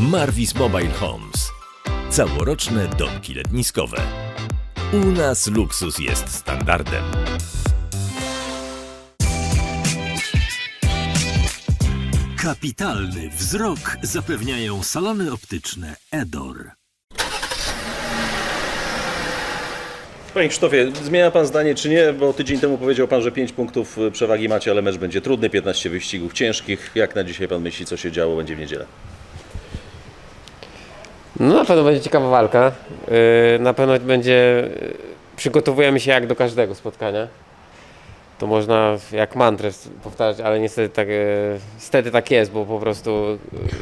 Marvis Mobile Homes. Całoroczne domki letniskowe. U nas luksus jest standardem. Kapitalny wzrok zapewniają salony optyczne Edor. Panie Krzysztofie, zmienia Pan zdanie czy nie? Bo tydzień temu powiedział Pan, że 5 punktów y, przewagi macie, ale mecz będzie trudny, 15 wyścigów ciężkich. Jak na dzisiaj Pan myśli, co się działo będzie w niedzielę? No na pewno będzie ciekawa walka. Yy, Na pewno będzie. yy, Przygotowujemy się jak do każdego spotkania. To można jak mantrę powtarzać, ale niestety tak, yy, niestety tak jest, bo po prostu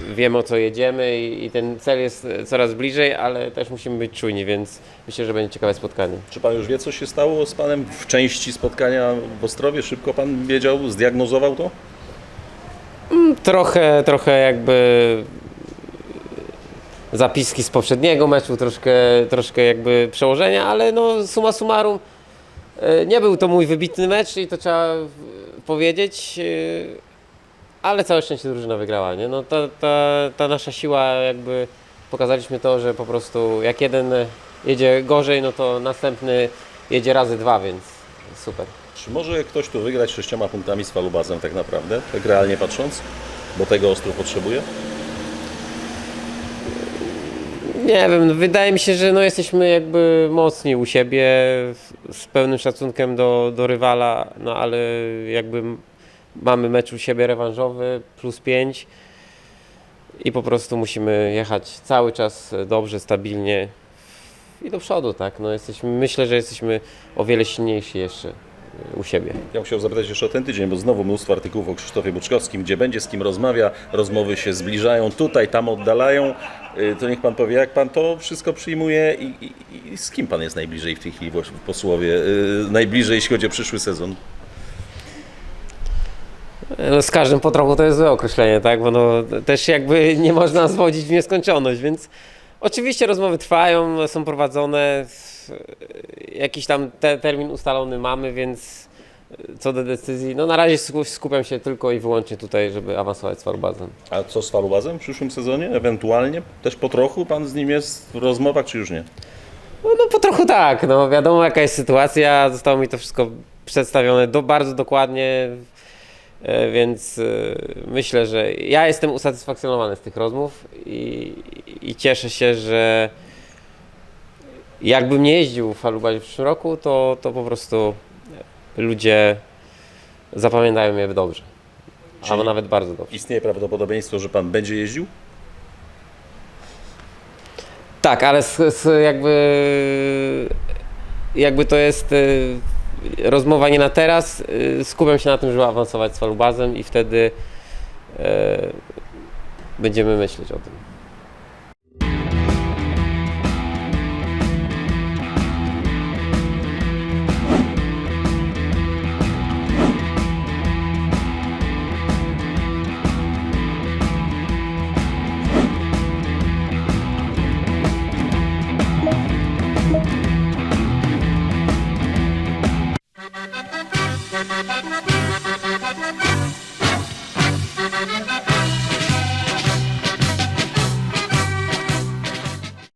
yy, wiemy o co jedziemy i, i ten cel jest yy, coraz bliżej, ale też musimy być czujni, więc myślę, że będzie ciekawe spotkanie. Czy Pan już wie, co się stało z Panem w części spotkania w Ostrowie? Szybko Pan wiedział, zdiagnozował to? Trochę, trochę jakby zapiski z poprzedniego meczu, troszkę, troszkę jakby przełożenia, ale no summa summarum e, nie był to mój wybitny mecz i to trzeba powiedzieć, e, ale całe szczęście drużyna wygrała, nie? No ta, ta, ta nasza siła jakby pokazaliśmy to, że po prostu jak jeden jedzie gorzej, no to następny jedzie razy dwa, więc super. Czy może ktoś tu wygrać sześcioma punktami z falubazem tak naprawdę, tak realnie patrząc? Bo tego Ostrów potrzebuje? Nie wiem, no wydaje mi się, że no jesteśmy jakby mocni u siebie, z- pełnym szacunkiem do, do rywala, no ale jakby mamy mecz u siebie rewanżowy, plus 5 i po prostu musimy jechać cały czas dobrze, stabilnie i do przodu, tak, no jesteśmy, myślę, że jesteśmy o wiele silniejsi jeszcze y, u siebie. Ja chciał zapytać jeszcze o ten tydzień, bo znowu mnóstwo artykułów o Krzysztofie Buczkowskim, gdzie będzie z kim rozmawia, rozmowy się zbliżają, tutaj, tam oddalają. Y, To niech Pan powie, jak Pan to wszystko przyjmuje i, i, i z kim Pan jest najbliżej w tej chwili właśnie po słowie, y, najbliżej jeśli chodzi o przyszły sezon? No, z każdym po to jest złe określenie, tak? Bo no, też jakby nie można zwodzić w nieskończoność, więc oczywiście rozmowy trwają, są prowadzone, jakiś tam te, termin ustalony mamy, więc co do decyzji, no na razie sku- skupiam się tylko i wyłącznie tutaj, żeby awansować z Farbazem. A co z Falubazem w przyszłym sezonie? Ewentualnie? Też po trochu Pan z nim jest w rozmowach, czy już nie? No, no po trochu tak, no wiadomo jaka jest sytuacja, zostało mi to wszystko przedstawione do, bardzo dokładnie, e, więc e, myślę, że ja jestem usatysfakcjonowany z tych rozmów i, i cieszę się, że jakbym nie jeździł w Falubazie w przyszłym roku, to, to po prostu ludzie zapamiętają mnie dobrze, Czyli- albo nawet bardzo dobrze. Istnieje prawdopodobieństwo, że Pan będzie jeździł? Tak, ale z, z jakby, jakby to jest y, rozmowa nie na teraz. Y, skupiam się na tym, żeby awansować z falubazem i wtedy y, będziemy myśleć o tym.